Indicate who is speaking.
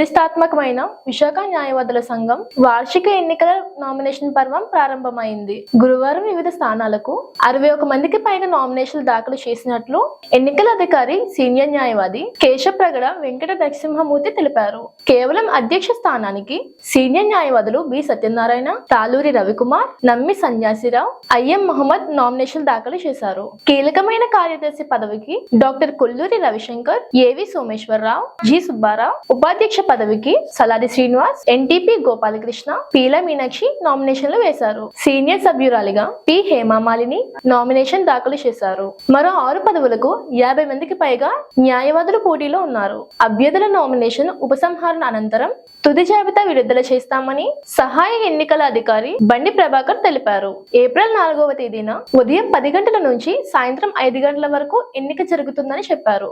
Speaker 1: ప్రతిష్టాత్మకమైన విశాఖ న్యాయవాదుల సంఘం వార్షిక ఎన్నికల నామినేషన్ పర్వం ప్రారంభమైంది. గురువారం వివిధ స్థానాలకు అరవై ఒక మందికి పైగా నామినేషన్లు దాఖలు చేసినట్లు ఎన్నికల అధికారి సీనియర్ న్యాయవాది కేశప్రగడ వెంకట నరసింహమూర్తి తెలిపారు. కేవలం అధ్యక్ష స్థానానికి సీనియర్ న్యాయవాదులు బి. సత్యనారాయణ తాలూరి రవికుమార్ నమ్మి సన్యాసిరావు ఐఎం మహమ్మద్ నామినేషన్ దాఖలు చేశారు. కీలకమైన కార్యదర్శి పదవికి డాక్టర్ కొల్లూరి రవిశంకర్ ఏవి సోమేశ్వరరావు జి. సుబ్బారావు ఉపాధ్యక్ష పదవికి సలాది శ్రీనివాస్ ఎన్టీపీ గోపాలకృష్ణ పీల మీనాక్షి నామినేషన్లు వేశారు. సీనియర్ సభ్యురాలిగా పి హేమామాలిని నామినేషన్ దాఖలు చేశారు. మరో ఆరు పదవులకు యాభై మందికి పైగా న్యాయవాదులు పోటీలో ఉన్నారు. అభ్యర్థుల నామినేషన్ ఉపసంహరణ అనంతరం తుది జాబితా విడుదల చేస్తామని సహాయ ఎన్నికల అధికారి బండి ప్రభాకర్ తెలిపారు. ఏప్రిల్ నాలుగవ తేదీన ఉదయం పది గంటల నుంచి సాయంత్రం ఐదు గంటల వరకు ఎన్నిక జరుగుతుందని చెప్పారు.